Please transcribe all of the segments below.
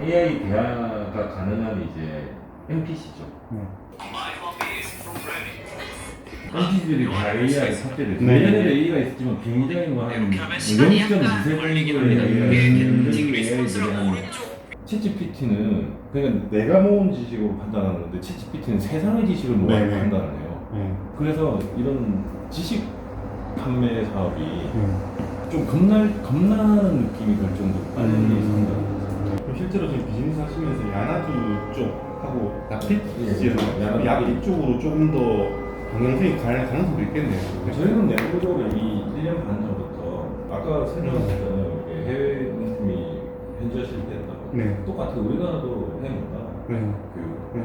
AI 대화가 가능한 이제 NPC죠. 네. NPC들이 다 AI 탑재돼. 네. 예전에도 AI가 있었지만 굉장히 뭐한 이렇게 하면 시간이 0.2세 약간 걸리긴 정도의 합니다. AI가 이게 있는데 지금 AI들이 챗GPT는 그냥 내가 모은 지식으로 판단하는데 챗GPT는 세상의 지식을 모아서 네, 네. 판단을 해요. 네. 그래서 이런 지식 판매 사업이 네. 좀 겁날 겁나는 느낌이 들 정도로 빨리 음. 있습니다. 그럼 실제로 지금 비즈니스 하시면서 야나기 쪽하고 나핏 예, 지역 야나기. 약 이쪽으로 조금 더 방향성이 갈 가능성도 있겠네요. 저희는 내부적으로 이 1년 반 전부터 아까 설명하셨잖아요. 이게 해외 인품이 현지화 실패했다고. 네. 똑같은 우리나라도 해문다. 네. 교육. 네.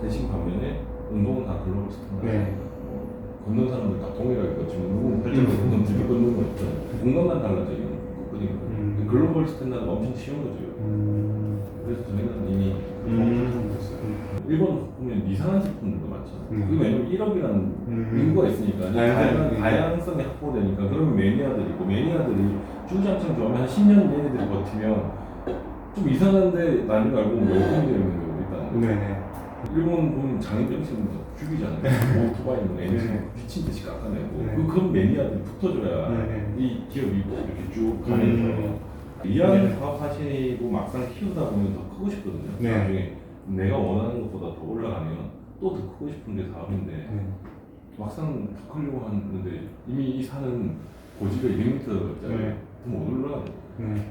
대신 반면에 운동은 다 글로벌 스탠다드. 네. 뭐 걷는 사람들 다 동일하게 걷지만 누구는 팔짱 걷는 집에 걷는 건 있잖아요. 공간만 달라져 있는 거거든요. 음. 글로벌 스탠다드가 엄청 쉬운 거죠. 음. 일본 보면 이상한 제품들도 많잖아요. 음. 그게 왜냐면 1억이라는 음. 인구가 있으니까 이제 다양한- 다양성이 확보되니까 그러면 매니아들이 있고 매니아들이 주장창 좋아하면 한 10년 얘네들이 버티면 좀 이상한데 나중에 알고 보면 열풍이 되는 경우도 있다는 거죠. 네네. 일본 보면 장애병신 죽이잖아요. 오토바이는 엔진 네. 미친 듯이 깎아내고 네. 그 그런 매니아들이 붙어줘야 네. 이 기업이 이렇게 쭉 음. 가면서 이하는 네. 사업 하시고 막상 키우다 보면 더 크고 싶거든요. 네. 나중에 내가 원하는 것보다 더 올라가면 또 더 크고 싶은 게 사업인데 네. 막상 더 크려고 하는데 이미 이 산은 고지가 200m짜리 네. 못 올라가요. 네.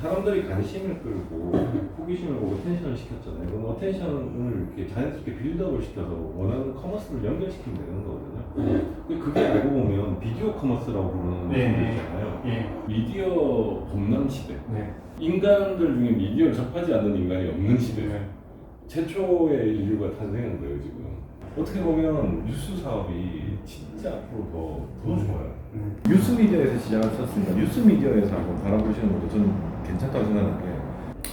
사람들이 관심을 끌고 호기심을 보고 텐션을 시켰잖아요. 그럼 어텐션을 이렇게 자연스럽게 빌드업을 시켜서 원하는 커머스를 연결시키면 되는 거거든요. 근데 그게 알고 보면 비디오 커머스라고 부르는 네. 것도 있잖아요. 예. 미디어 범람 시대. 네. 인간들 중에 미디어를 접하지 않는 인간이 없는 시대. 네. 최초의 인류가 탄생한 거예요 지금. 어떻게 보면 뉴스 사업이 진짜 앞으로 더, 더 좋아요. 네. 뉴스 미디어에서 시작을 쳤으니까 뉴스 미디어에서 한번 바라보시는 것도 저는 괜찮다고 생각하는 게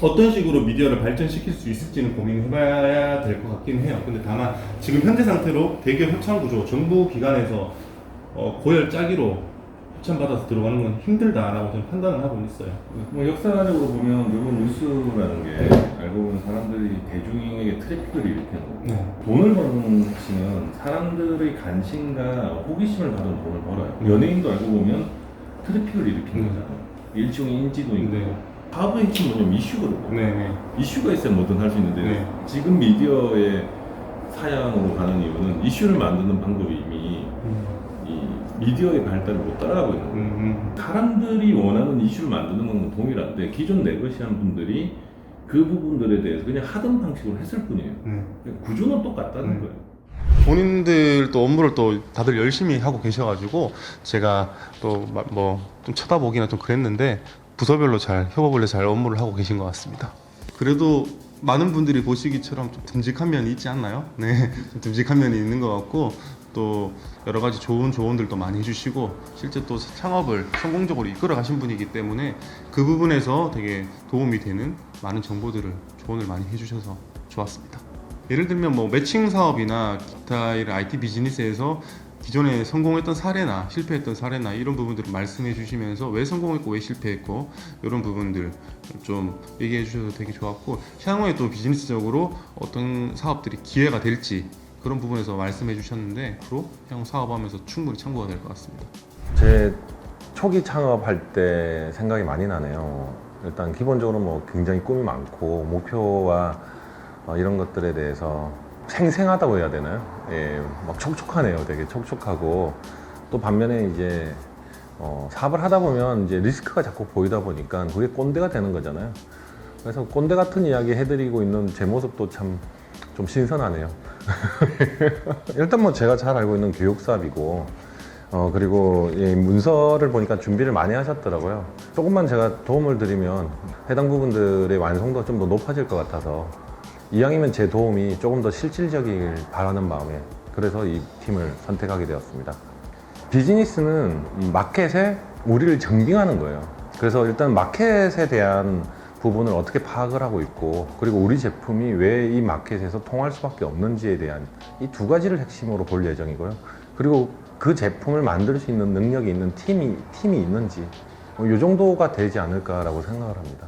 어떤 식으로 미디어를 발전시킬 수 있을지는 고민해봐야 될 것 같긴 해요. 근데 다만 지금 현재 상태로 대기업 협찬 구조, 정부 기관에서 어, 고열 짜기로 협찬 받아서 들어가는 건 힘들다라고 저는 판단을 하고 있어요. 뭐 역사적으로 보면 결국 뉴스라는 게 사람들이 대중에게 트래픽을 일으키는 거고 네. 돈을 버는 핵심은 사람들의 관심과 호기심을 받은 돈을 벌어요. 연예인도 알고 보면 트래픽을 일으키는 음. 거잖아요. 일종의 인지도인 네. 사업의 핵심은 뭐냐면 이슈거든요. 네. 네. 이슈가 있어야 뭐든 할 수 있는데 네. 지금 미디어의 사양으로 가는 이유는 이슈를 만드는 방법이 이미 음, 이 미디어의 발달을 못 따라가고 있는 거예요. 음, 사람들이 원하는 이슈를 만드는 건 동일한데 기존 네거시한 분들이 그 부분들에 대해서 그냥 하던 방식으로 했을 뿐이에요. 음. 그냥 구조는 똑같다는 음. 거예요. 본인들 또 업무를 또 다들 열심히 하고 계셔가지고 제가 또 뭐 좀 쳐다보기는 좀 그랬는데 부서별로 잘 협업을 해서 잘 업무를 하고 계신 것 같습니다. 그래도 많은 분들이 보시기처럼 좀 듬직한 면이 있지 않나요? 네, 좀 듬직한 면이 있는 것 같고 또 여러 가지 좋은 조언들도 많이 해주시고 실제 또 창업을 성공적으로 이끌어 가신 분이기 때문에 그 부분에서 되게 도움이 되는 많은 정보들을 조언을 많이 해주셔서 좋았습니다. 예를 들면 뭐 매칭 사업이나 기타 이런 IT 비즈니스에서 기존에 성공했던 사례나 실패했던 사례나 이런 부분들을 말씀해 주시면서 왜 성공했고 왜 실패했고 이런 부분들 좀 얘기해 주셔서 되게 좋았고 향후에 또 비즈니스적으로 어떤 사업들이 기회가 될지 그런 부분에서 말씀해 주셨는데 앞으로 향후 사업하면서 충분히 참고가 될 것 같습니다. 제 초기 창업할 때 생각이 많이 나네요. 일단 기본적으로 뭐 굉장히 꿈이 많고 목표와 어, 이런 것들에 대해서 생생하다고 해야 되나요? 예, 막 촉촉하네요. 되게 촉촉하고 또 반면에 이제 어, 사업을 하다 보면 이제 리스크가 자꾸 보이다 보니까 그게 꼰대가 되는 거잖아요. 그래서 꼰대 같은 이야기 해드리고 있는 제 모습도 참 좀 신선하네요. 일단 뭐 제가 잘 알고 있는 교육 사업이고 어 그리고 이 문서를 보니까 준비를 많이 하셨더라고요. 조금만 제가 도움을 드리면 해당 부분들의 완성도가 좀 더 높아질 것 같아서 이왕이면 제 도움이 조금 더 실질적이길 바라는 마음에 그래서 이 팀을 선택하게 되었습니다. 비즈니스는 이 마켓에 우리를 정빙하는 거예요. 그래서 일단 마켓에 대한 부분을 어떻게 파악을 하고 있고 그리고 우리 제품이 왜 이 마켓에서 통할 수밖에 없는지에 대한 이 두 가지를 핵심으로 볼 예정이고요. 그리고 그 제품을 만들 수 있는 능력이 있는 팀이 팀이 있는지 뭐 이 정도가 되지 않을까라고 생각을 합니다.